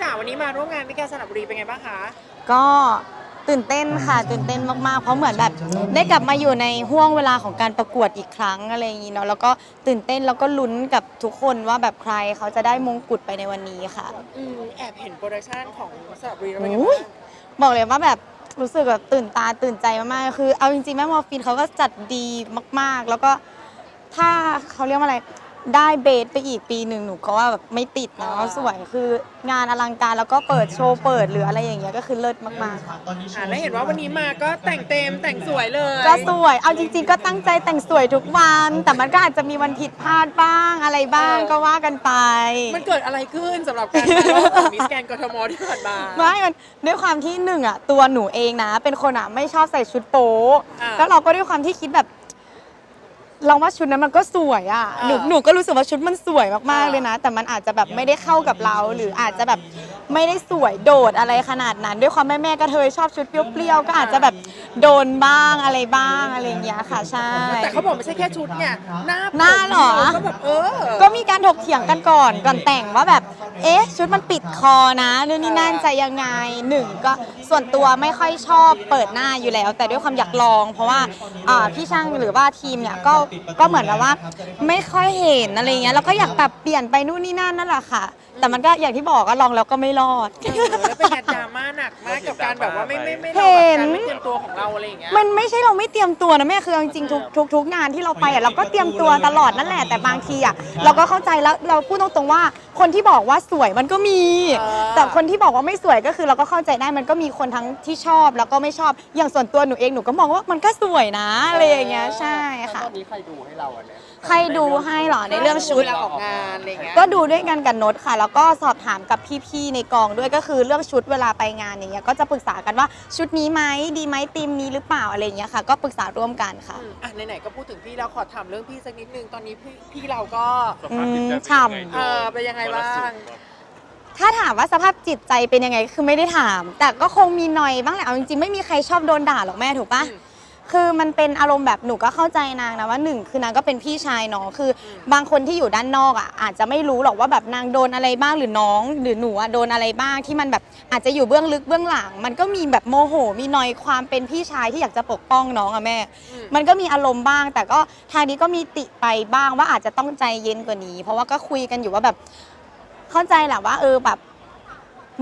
จ๋าวันนี้มาร่วมงานมิแกนสระบุรีเป็นไงบ้างคะ ก็ตื่นเต้นค่ะ ตื่นเต้นมากๆ เพราะเหมือนแบบได้กลับมาอยู่ในห่วงเวลาของการประกวดอีกครั้งอะไรอย่างนี้เนาะแล้วก็ตื่นเต้นแล้วก็ลุ้นกับทุกคนว่าแบบใครเขาจะได้มงกุฎไปในวันนี้ค่ะอืมแอบเห็นโปรดักชันของสระบุรีแล้วเป็นไงอุ๊บ้ายงบอกเลยว่าแบบรู้สึกแบบตื่นตาตื่นใจมากๆคือ เอาจริงๆแม่มอร์ฟินเขาก็จัดดีมากๆ แล้วก็ถ้าเขาเรียกว่าอะไร ได้เบสไปอีกปีหนึ่งหนูก็ว่าแบบไม่ติดนะสวยคืองานอลังการแล้วก็เปิดโชว์เปิดหรืออะไรอย่างเงี้ยก็คือเลิศมากๆค่ะอ่าแล้วเห็นว่าวันนี้มาก็แต่งเต็มแต่งสวยเลยก็สวยเอาจริง ๆ ก็ตั้งใจแต่งสวยทุกวัน แต่มันก็อาจจะมีวันผิดพลาดบ้างอะไรบ้างก็ว่ากันไปมันเกิดอะไรขึ้นสำหรับการถ่ายรูปของมิสแกนกทมที่ผ่านมา ไม่มันด้วยความที่หนึ่งอะตัวหนูเองนะ เป็นคนอะไม่ชอบใส่ชุดโป๊อ่า แล้วเราก็ด้วยความที่คิดแบบ เราว่าชุดนั้นมันก็สวยอะอ่าหนูหนูก็รู้สึกว่าชุดมันสวยมากอ่าๆเลยนะ แต่มันอาจจะแบบไม่ได้เข้ากับเรา หรืออาจจะแบบไม่ได้สวยโดดอะไรขนาดนั้น ด้วยความแม่แม่ๆก็เทยชอบชุดเปรี้ยวๆก็อาจจะแบบโดนบ้างอะไรบ้างอะไรอย่างเงี้ยค่ะใช่แต่เขาบอกไม่ใช่แค่ชุดเนี่ยหน้าหน้าเหรอก็แบบเออก็มีการถกเถียงกันก่อนก่อนแต่งว่าแบบ เอ๊ะ ชุดมันปิดคอนะนู่นนี่นั่นจะยังไงหนึ่งก็ส่วนตัวไม่ค่อยชอบเปิดหน้าอยู่แล้ว แต่ด้วยความอยากลอง เพราะว่าอ่าพี่ช่างหรือว่าทีมเนี่ยก็ก็เหมือนแบบว่า ไม่ค่อยเห็นอะไรเงี้ยแล้วก็อยากปรับเปลี่ยนไปนู่นนี่นั่นนั่นแหละค่ะ แต่มันก็อย่างที่บอกก็ลองแล้วก็ไม่รอด เออแล้วเป็นงานดราม่าหนักมากกับการแบบว่าไม่ไม่ไม่เห็เราแบบนการไม่เตรียมตัว ของเราอะไรอย่างเงี้ย มันไม่ใช่เราไม่เตรียมตัวนะแม่คือเอาจริงๆทุกทุกทุกงานที่เราไปอะเราก็เตรียมตัวตลอดนั่นแหละแต่บางทีอะเราก็เข้าใจแล้วเราพูดตรงๆว่าคนที่บอกว่าสวยมันก็มีอ่าแต่คนที่บอกว่าไม่สวยก็คือเราก็เข้าใจได้มันก็มีคนทั้งที่ชอบแล้วก็ไม่ชอบอย่างส่วนตัวหนูเองหนูก็มองว่ามันก็สวยนะอะไรอย่างเงี้ยใช่ค่ะตอนนี้ใครดูให้เราอะเนี่ยใครดูให้เหรอในเรื่องชุดเวลาออกงานอะไรอย่างเงี้ย ก็ดูด้วยกันกับนดค่ะ แล้วก็สอบถามกับพี่ ๆ ในกองด้วยก็คือเรื่องชุดเวลาไปงานอย่างเงี้ยก็จะปรึกษากันว่าชุดนี้ไหมดีไหมธีมนี้หรือเปล่าอะไรอย่างเงี้ยค่ะ ก็ปรึกษาร่วมกันค่ะ อะไหนๆก็พูดถึงพี่แล้วขอถามเรื่องพี่สักนิดนึงตอนนี้พี่พี่เราก็ สภาพจิตใจอืมฉ่ำเป็นยังไงเออเป็นยังไงบ้าง ถ้าถามว่าสภาพจิตใจเป็นยังไงคือไม่ได้ถาม แต่ก็คงมีหน่อยบ้างแหละเอาจริงๆไม่มีใครชอบโดนด่าหรอกแม่ถูกปะอืม คือมันเป็นอารมณ์แบบหนูก็เข้าใจนางนะว่าหนึ่งคือนางก็เป็นพี่ชายเนาะคืออมบางคนที่อยู่ด้านนอกอะอาจจะไม่รู้หรอกว่าแบบนางโดนอะไรบ้างหรือน้อง หรือหนูอะโดนอะไรบ้างที่มันแบบอาจจะอยู่เบื้องลึกเบื้องหลัง มันก็มีแบบโมโห มีหนอยความเป็นพี่ชายที่อยากจะปกป้องน้องอะแม่อืมมันก็มีอารมณ์บ้าง แต่ก็ทางนี้ก็มีติไปบ้างว่าอาจจะต้องใจเย็นกว่านี้ เพราะว่าก็คุยกันอยู่ว่าแบบเข้าใจแหละว่าเออแบบ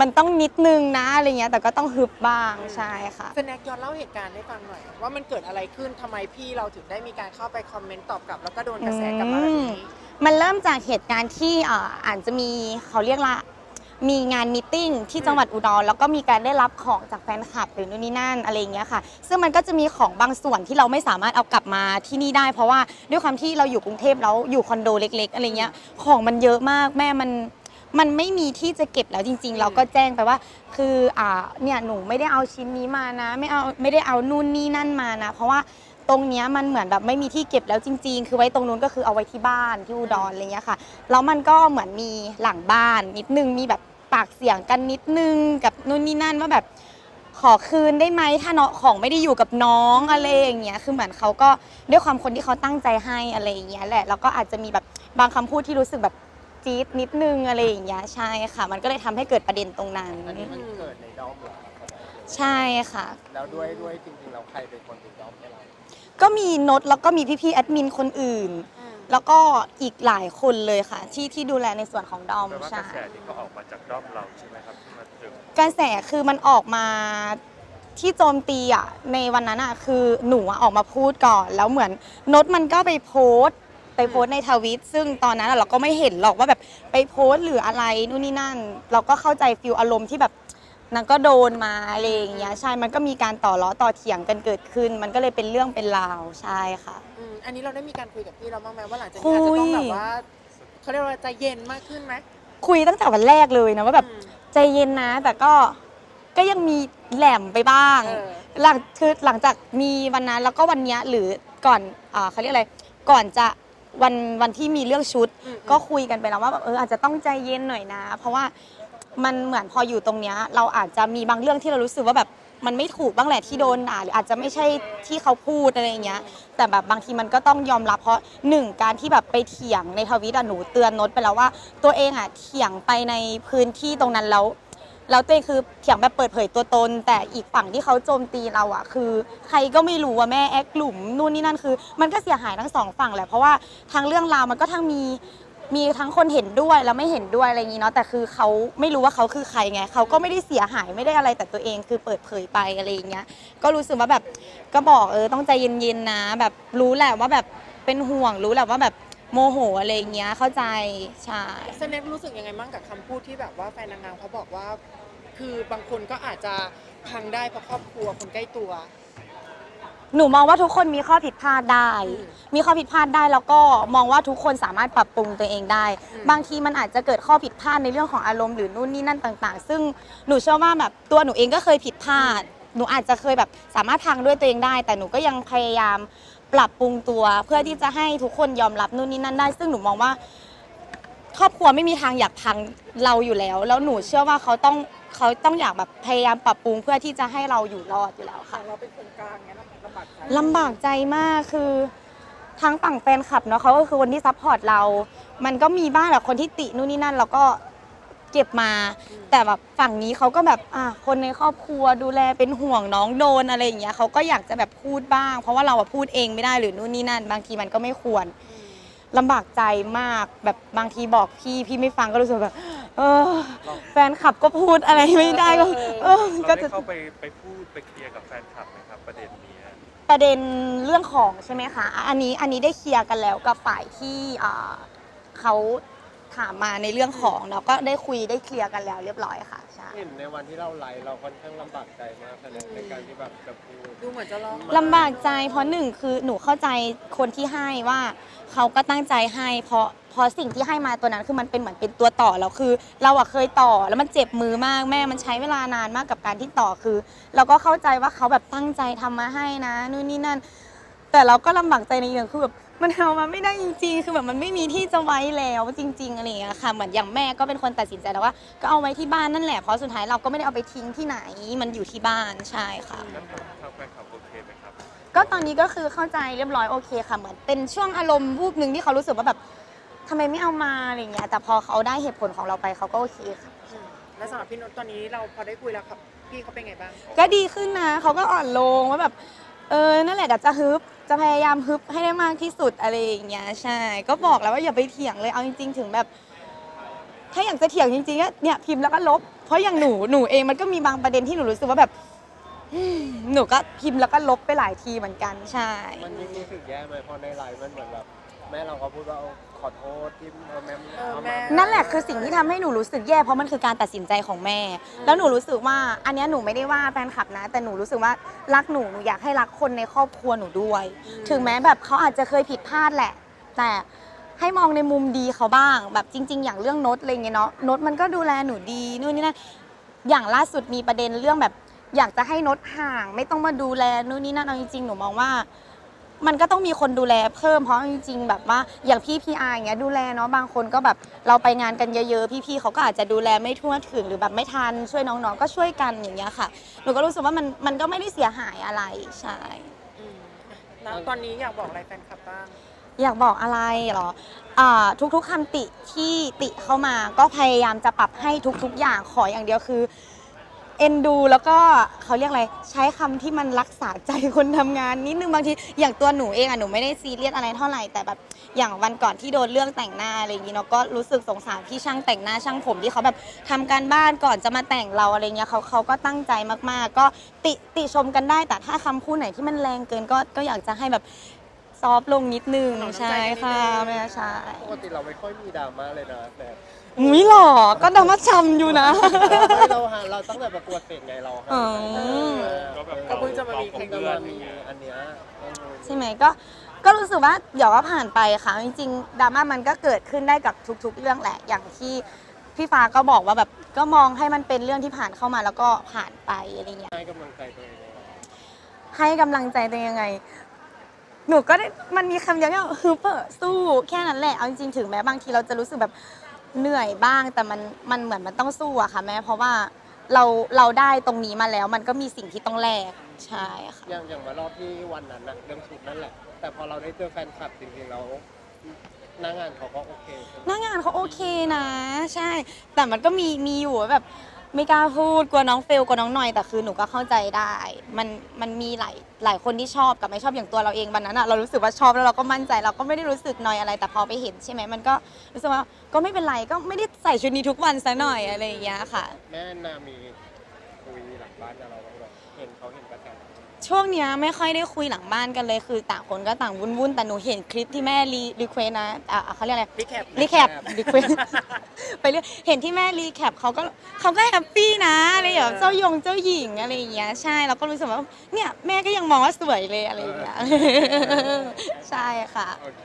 มันต้องนิดนึงนะอะไรเงี้ยแต่ก็ต้องฮึบบ้างใช่ค่ะ สแน็คย้อนเล่าเหตุการณ์ให้ฟังหน่อย ว่ามันเกิดอะไรขึ้นทำไมพี่เราถึงได้มีการเข้าไปคอมเมนต์ตอบกลับ แล้วก็โดนกระแสกลับมาแบบนี้ มันเริ่มจากเหตุการณ์ที่อ่าอาจจะมีเขาเรียกละมีงานมตติ팅ที่จังหวัดอุดรแล้วก็มีการได้รับของจากแฟนคลับหรือนู่นนี่นั่นอะไรอย่างเงี้ยค่ะ ซึ่งมันก็จะมีของบางส่วนที่เราไม่สามารถเอากลับมาที่นี่ได้ เพราะว่าด้วยความที่เราอยู่กรุงเทพแล้วอยู่คอนโดเล็ก ๆอะไรเงี้ยของมันเยอะมากแม่มัน มันไม่มีที่จะเก็บแล้วจริง ๆ เราก็แจ้งไปว่า คืออ่าเนี่ยหนูไม่ได้เอาชิ้นนี้มานะ ไม่เอาไม่ได้เอานู่นนี่นั่นมานะ เพราะว่าตรงเนี้ยมันเหมือนแบบไม่มีที่เก็บแล้วจริง ๆ คือไว้ตรงนู้นก็คือเอาไว้ที่บ้านที่อุดรอะไรเงี้ยค่ะแล้วมันก็เหมือนมีหลังบ้านนิดนึงมีแบบปากเสียงกันนิดนึงกับนู่นนี่นั่นว่าแบบขอคืนได้ไหมถ้าเนาะของไม่ได้อยู่กับน้องอะไรอย่างเงี้ยคือเหมือนเขาก็ด้วยความคนที่เขาตั้งใจให้อะไรอย่างเงี้ยแหละแล้วก็อาจจะมีแบบบางคำพูดที่รู้สึกแบบ จี๊ดนิดนึงอะไรอย่างเงี้ยใช่ค่ะ มันก็เลยทำให้เกิดประเด็นตรงนั้น อันนี้มันเกิดในด้อมเหรอใช่ค่ะ แล้วด้วยด้วยจริงๆเราใครเป็นคนติดด้อมให้เราก็มีโน้ตแล้วก็มีพี่ๆแอดมินคนอื่น แล้วก็อีกหลายคนเลยค่ะ ที่ที่ดูแลในส่วนของดอมแปลว่ากใช่ ระแสที่เขาออกมาจากด้อมเราใช่ไหมครับที่มาถึงกระแสคือมันออกมาที่โจมตีอะในวันนั้นอะคือหนูอะออกมาพูดก่อน แล้วเหมือนโน้ตมันก็ไปโพสต์ ไปโพสต์ในทวิต ซึ่งตอนนั้นอะเราก็ไม่เห็นหรอกว่าแบบไปโพสต์หรืออะไรนู่นนี่นั่น เราก็เข้าใจฟิลอารมณ์ที่แบบนางก็โดนมาอะไรอย่างเงี้ยใช่มันก็มีการต่อล้อต่อเถียงกันเกิดขึ้น มันก็เลยเป็นเรื่องเป็นราวใช่ค่ะอืมอันนี้เราได้มีการคุยกับพี่เราบ้างไหมว่าหลังจากคุนี้ยอาจจะต้องแบบว่าเขาเรียกว่าใจเย็นมากขึ้นไหมคุยตั้งแต่วันแรกเลยนะว่าแบบอืม ใจเย็นนะ แต่ก็ก็ยังมีแหลมไปบ้าง เออ หลังคือหลังจากมีวันนั้นแล้วก็วันเนี้ยหรือก่อนอ่าเขาเรียกอะไรก่อนจะ วันวันที่มีเรื่องชุดอืมก็คุยกันไปแล้วว่าแบบเอออาจจะต้องใจเย็นหน่อยนะ เพราะว่ามันเหมือนพออยู่ตรงเนี้ยเราอาจจะมีบางเรื่องที่เรารู้สึกว่าแบบมันไม่ถูกบ้างแหละที่โดนด่าหรืออาจจะไม่ใช่ที่เขาพูดอะไรอย่างเงี้ย แต่แบบบางทีมันก็ต้องยอมรับเพราะหนึ่งการที่แบบไปเถียงในทวิตอะหนูเตือนนดไปแล้วว่า ตัวเองอะเถียงไปในพื้นที่ตรงนั้นแล้ว แล้วตัวเองคือเถียงแบบเปิดเผยตัวตน แต่อีกฝั่งที่เขาโจมตีเราอะคือใครก็ไม่รู้ว่าแม่แอกกลุ่มนู่นนี่นั่นคือ มันก็เสียหายทั้งสองฝั่งแหละเพราะว่าทางเรื่องราวมันก็ทั้งมีมีทั้งคนเห็นด้วยแล้วไม่เห็นด้วยอะไรอย่างนี้เนาะแต่คือเขาไม่รู้ว่าเขาคือใครไงเขาก็ไม่ได้เสียหายไม่ได้อะไรแต่ตัวเองคือเปิดเผยไปอะไรอย่างเงี้ยก็รู้สึกว่าแบบก็บอกเออต้องใจเย็นๆนะ แบบรู้แหละว่าแบบเป็นห่วงรู้แหละว่าแบบ โมโหอะไรอย่างเงี้ยเข้าใจใช่เซเนปรู้สึกยังไงบ้างกับคำพูดที่แบบว่าแฟนนางงามเขาบอกว่า คือบางคนก็อาจจะพังได้เพราะครอบครัวคนใกล้ตัว หนูมองว่าทุกคนมีข้อผิดพลาดได้ อืมมีข้อผิดพลาดได้แล้วก็มองว่าทุกคนสามารถปรับปรุงตัวเองได้ อืม บางทีมันอาจจะเกิดข้อผิดพลาดในเรื่องของอารมณ์หรือนู่นนี่นั่นต่าง ๆ ซึ่งหนูเชื่อว่าแบบตัวหนูเองก็เคยผิดพลาด หนูอาจจะเคยแบบสามารถพังด้วยตัวเองได้ แต่หนูก็ยังพยายาม ปรับปรุงตัวเพื่อที่จะให้ทุกคนยอมรับนู่นนี่นั่นได้ ซึ่งหนูมองว่า ครอบครัวไม่มีทางอยากพังเราอยู่แล้ว แล้วหนูเชื่อว่าเขาต้องเขาต้องอยากแบบพยายามปรับปรุงเพื่อที่จะให้เราอยู่รอดอยู่แล้วค่ะ เราเป็นคนกลางเงี้ยลำบากใจลำบากใจมากคือทั้งฝั่งแฟนคลับเนาะเขาก็คือคนที่ซัพพอร์ตเรา มันก็มีบ้างแหละคนที่ตินู่นนี่นั่นเราก็ เก็บมา แต่แบบฝั่งนี้เขาก็แบบอะคนในครอบครัวดูแลเป็นห่วงน้องโดนอะไรอย่างเงี้ยเขาก็อยากจะแบบพูดบ้าง เพราะว่าเราอะพูดเองไม่ได้หรือนู่นนี่นั่น บางทีมันก็ไม่ควรลำบากใจมากแบบบางทีบอกพี่พี่ไม่ฟังก็รู้สึกแบบ เออ แฟนคลับก็พูดอะไรไม่ได้ก็เออเราก็ได้จะ เข้าไปไปพูดไปเคลียร์กับแฟนคลับไหมครับ ประเด็นนี้ ประเด็นเรื่องของใช่ไหมคะ อันนี้อันนี้ได้เคลียร์กันแล้วกับฝ่ายที่อ่าเขา ถามมาในเรื่องของแล้วก็ได้คุยได้เคลียร์กันแล้วเรียบร้อยค่ะใช่เห็นในวันที่เราไลฟ์เราค่อนข้างลำบากใจมากเลยในการที่แบบจะพูดดูเหมือนจะร้องลำบากใจเพราะหนึ่งคือหนูเข้าใจคนที่ให้ว่าเขาก็ตั้งใจให้เพราะเพราะสิ่งที่ให้มาตัวนั้นคือมันเป็นเหมือนเป็นตัวต่อแล้วคือ เราอะเคยต่อแล้วมันเจ็บมือมากแม่มันใช้เวลานานมากกับการที่ต่อคือ เราก็เข้าใจว่าเขาแบบตั้งใจทำมาให้นะนู่นนี่นั่น แต่เราก็ลำบากใจในอย่างคือแบบ มันเอามาไม่ได้จริงๆ คือแบบมันไม่มีที่จะไว้แล้วจริงๆอะไรอย่างเงี้ยค่ะ เหมือนอย่างแม่ก็เป็นคนตัดสินใจแล้วว่า ก็เอาไว้ที่บ้านนั่นแหละ เพราะสุดท้ายเราก็ไม่ได้เอาไปทิ้งที่ไหน มันอยู่ที่บ้านใช่ค่ะ แล้วทางทางแฟนคลับโอเคไหมครับ ก็ตอนนี้ก็คือเข้าใจเรียบร้อยโอเคค่ะ เหมือนเป็นช่วงอารมณ์วูบหนึ่งที่เขารู้สึกว่าแบบทำไมไม่เอามาอะไรอย่างเงี้ย แต่พอเขาได้เหตุผลของเราไปเขาก็โอเคค่ะอืมแล้วสำหรับพี่นุชตอนนี้เราพอได้คุยแล้วครับพี่เขาเป็นไงบ้าง ก็ดีขึ้นนะเขาก็อ่อนลงว่าแบบ เออนั่นแหละจะฮึบจะพยายามฮึบให้ได้มากที่สุดอะไรอย่างเงี้ยใช่ ก็บอกแล้วว่าอย่าไปเถียงเลยเอาจริง ๆ ถึงแบบ ถ้าอยากจะเถียงจริงๆก็เนี่ยพิมพ์แล้วก็ลบ เพราะอย่างหนูหนูเองมันก็มีบางประเด็นที่หนูรู้สึกว่าแบบอืมหนูก็พิมพ์แล้วก็ลบไปหลายทีเหมือนกันใช่ มันยิ่งรู้สึกแย่ไหมเพราะในไลน์มันเหมือนแบบ แม่เราก็พูดว่าเอาขอโทษที่เออแม่เออเอาแม่ มา นั่นแหละคือสิ่งที่ทำให้หนูรู้สึกแย่เพราะมันคือการตัดสินใจของแม่ แล้วหนูรู้สึกว่าอันเนี้ยหนูไม่ได้ว่าแฟนคลับนะ แต่หนูรู้สึกว่ารักหนูหนูอยากให้รักคนในครอบครัวหนูด้วย ถึงแม้แบบเขาอาจจะเคยผิดพลาดแหละ แต่ให้มองในมุมดีเขาบ้าง แบบจริง ๆ อย่างเรื่องโน้ตอะไรเงี้ยเนาะโน้ตมันก็ดูแลหนูดีนู่นนี่นั่นอย่างล่าสุดมีประเด็นเรื่องแบบ อยากจะให้โน้ตห่าง ไม่ต้องมาดูแลนู่นนี่นั่นเอาจริงๆหนูมองว่า มันก็ต้องมีคนดูแลเพิ่มเพราะจริงๆแบบว่าอย่างพี่พีอาร์อย่างเงี้ยดูแลเนาะบางคนก็แบบเราไปงานกันเยอะๆ พี่ๆเขาก็อาจจะดูแลไม่ทั่วถึงหรือแบบไม่ทันช่วยน้องๆ ก็ช่วยกันอย่างเงี้ยค่ะหนูก็รู้สึกว่ามันมันก็ไม่ได้เสียหายอะไรใช่อืมแล้วตอนนี้อยากบอกอะไรแฟนคลับบ้าง อยากบอกอะไรเหรออ่าทุกๆคำติที่ติเข้ามาก็พยายามจะปรับให้ทุกๆอย่างขออย่างเดียวคือ เอ็นดูแล้วก็เขาเรียกอะไรใช้คำที่มันรักษาใจคนทำงานนิดนึงบางทีอย่างตัวหนูเองอะหนูไม่ได้ซีเรียสอะไรเท่าไหร่แต่แบบอย่างวันก่อนที่โดนเรื่องแต่งหน้าอะไรอย่างงี้เนาะก็รู้สึกสงสารพี่ช่างแต่งหน้าช่างผมที่เขาแบบทำการบ้านก่อนจะมาแต่งเราอะไรเงี้ยเขาเขาก็ตั้งใจมากๆ ก็ติติชมกันได้แต่ถ้าคำพูดไหนที่มันแรงเกินก็ก็อยากจะให้แบบซอฟต์ลงนิดนึงถนอมน้ำใจใช่ค่ะนิดนึงแม่ใช่ ปกติเราไม่ค่อยมีดราม่าเลยนะแต่ อุ้ยหล่อก็ดรามาชำอยู่นะ ไม่เราหาเราตั้งแต่ประกวดเสร็จไงเราหาอ๋อก็แบบก็เพิ่งจะมามีเบใครก็เพื่อมานมีอันเนี้ยเออใช่ไหมก็ก็รู้สึกว่าเดี๋ยวก็ผ่านไปค่ะ จริงๆดราม่ามันก็เกิดขึ้นได้กับทุก ๆ เรื่องแหละ อย่างที่พี่ฟ้าก็บอกว่าแบบก็มองให้มันเป็นเรื่องที่ผ่านเข้ามาแล้วก็ผ่านไปอะไรเงี้ย ให้กำลังใจตัวเองเลยให้กำลังใจตัวเองยังไง หนูก็ได้มันมีคำเดียวก็คือเปิดสู้แค่นั้นแหละ เอาจริงๆถึงแม้บางทีเราจะรู้สึกแบบ เหนื่อยบ้างแต่มันมันเหมือนมันต้องสู้อะค่ะแม่เพราะว่าเราเราได้ตรงนี้มาแล้ว มันก็มีสิ่งที่ต้องแลกใช่ค่ะ อย่างอย่างมารอบที่วันนั้นนะเรื่องชุดนั่นแหละ แต่พอเราได้เจอแฟนคลับจริงๆแล้วหน้างานเขาก็โอเคใช่ไหม หน้างานเขาโอเคนะ ใช่ แต่มันก็มีมีอยู่ว่าแบบ ไม่กล้าพูดกลัวน้องเฟลกลัวน้องหน่อยแต่คือหนูก็เข้าใจได้ มันมันมีหลายหลายคนที่ชอบกับไม่ชอบอย่างตัวเราเองวันนั้นอะเรารู้สึกว่าชอบแล้วเราก็มั่นใจเราก็ไม่ได้รู้สึกนอยอะไร แต่พอไปเห็นใช่ไหมมันก็รู้สึกว่าก็ไม่เป็นไรก็ไม่ได้ใส่ชุดนี้ทุกวันซะหน่อยอะไรอย่างเงี้ยค่ะ แม่นามีคุยหลังบ้านกับเราบ้าง ช่วงเนี้ยไม่ค่อยได้คุยหลังบ้านกันเลยคือต่างคนก็ต่างวุ่นๆแต่หนูเห็นคลิปที่แม่รีรีเควสนะอะเขาเรียกอะไร รีแคป รีแคปรีเควส ไปเรื่อยเห็นที่แม่รีแคปเขาก็เขาก็แฮปปี้นะอะไรอย่างเจ้ายงเจ้าหญิงอะไรอย่างเงี้ยใช่เราก็รู้สึกว่าเนี่ยแม่ก็ยังมองว่าสวยเลยอะไรอย่างเงี้ย ใช่ค่ะ โอเค